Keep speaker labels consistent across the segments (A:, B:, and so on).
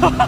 A: Ha ha ha!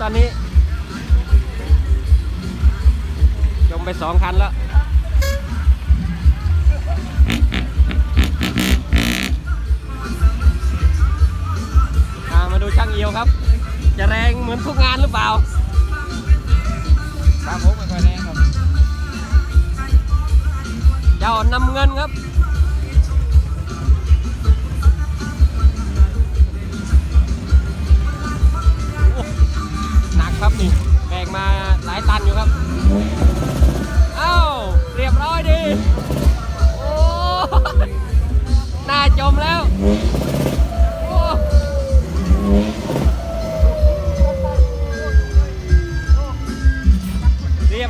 A: ตอนนี้ จมไปสองคันแล้ว มาดูช่างเอียวครับ จะแรงเหมือนทุกงานหรือเปล่า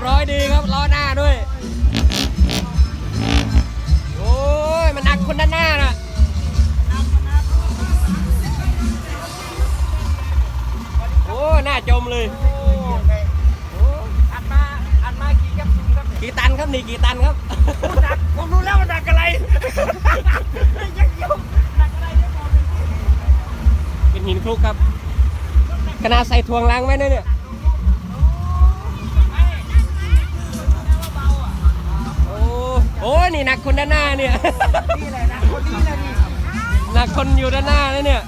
B: ร้อยดีครับ
A: ล้อหน้าด้วย โอ้ย มันอักคนด้านหน้าน่ะโอ้หน้าจมเลย
B: อัดมาอัดมากี่กับซูมครับ
A: กี่ตันครับนี่กี่ตันครับ
B: ผมรู้แล้วมันอัดงหนักอะไรเป็
A: นหินคลุกครับขนาดใส่ทวงล้างไว้เนี่ย โอ้นี่หนักคนด้านหน้าเนี่ย
B: นี่แหละนะคนนี้แหละนี่
A: หนักคนอยู่ด้านหน้านะเนี่ย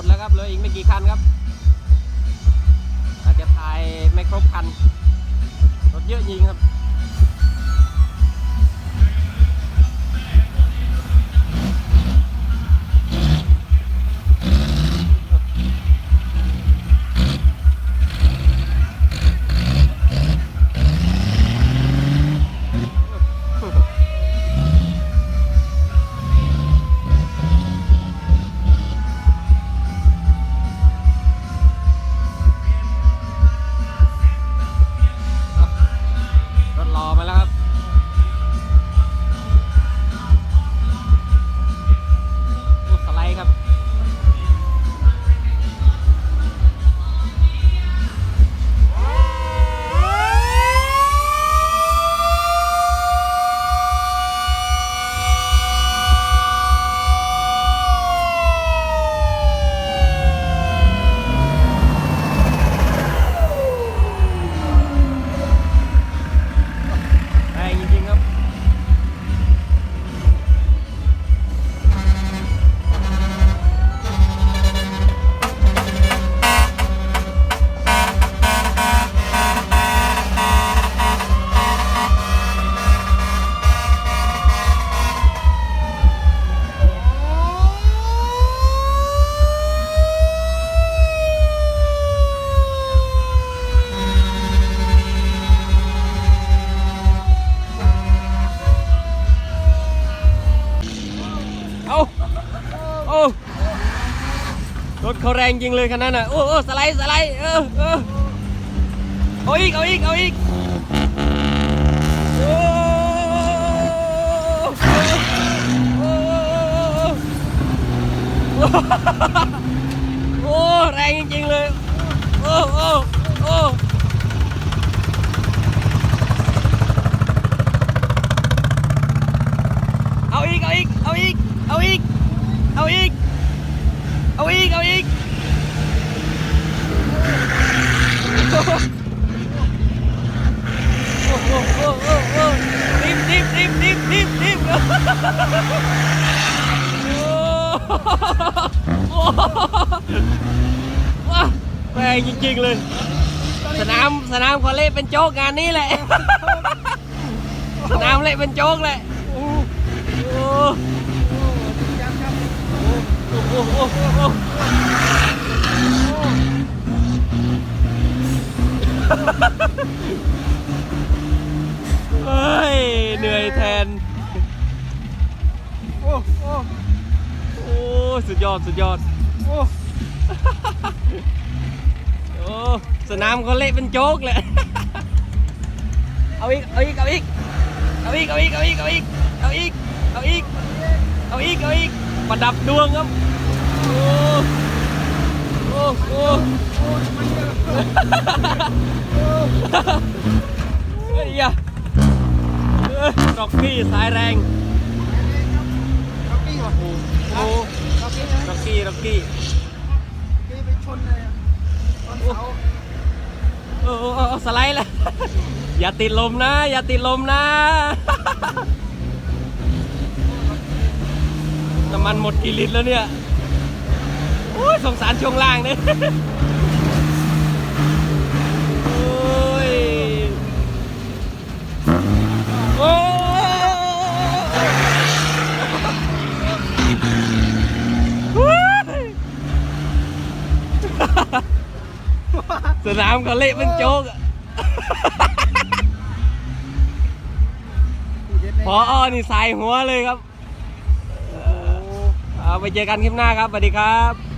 C: ด
A: แล้วครับเหลืออีกไม่กี่คันครับอาจจะถ่ายไม่ครบคันรถเยอะจริงครับ จริงเลยคันนั้นอะโอ้โอ้สไลด์สไลด์เออเออเอาอีกเอาอีกเอาอีกโอ้โอ้โอ้โอ้แรงจริงๆเลยโอ้โอ้โอ้เอาอีก เอาอีก เอาอีก เอาอีก เอาอีก เอาอีก เอาอีก โอ้โหโอ้โหโอ้โหดิบดิบดิบดิบดิบดิบโอ้โหว้า แรงจริงๆเลย สนามสนามเขาเละเป็นโจ๊กงานนี้แหละ สนามเละเป็นโจ๊กแหละโอ้โหโอ้โหโอ้โหโอ้โหเฮ้ยเหนื่อยแทน
B: โอ้โอ้
A: โอ้สุดยอด สุดยอด
B: โอ้
A: โอ้สนามก็เละเป็นโจ๊กเลย เอาอีก เอาอีก เอาอีก เอาอีก เอาอีก เอาอีก เอาอีก เอาอีก เอาอีก เอาอีก เอาอีก ประดับดวงครับ โอ้โอ้โอ้เฮ้ยอะดอกกี้สายแรงโอ้โหด็อกกี้
B: ด็อกกี้ด็อกกี้ไปชนเลย
A: เออเออเอสไลด์เลยอย่าติดลมนะ อย่าติดลมนะ น้ำมันหมดกี่ลิตรแล้วเนี่ย โอ้ยสงสารช่วงล่างเนี่ย สนามก็เละเป็นโจ๊กอะพออนี่ใส่หัวเลยครับเอาไปเจอกันคลิปหน้าครับสวัสดีครับ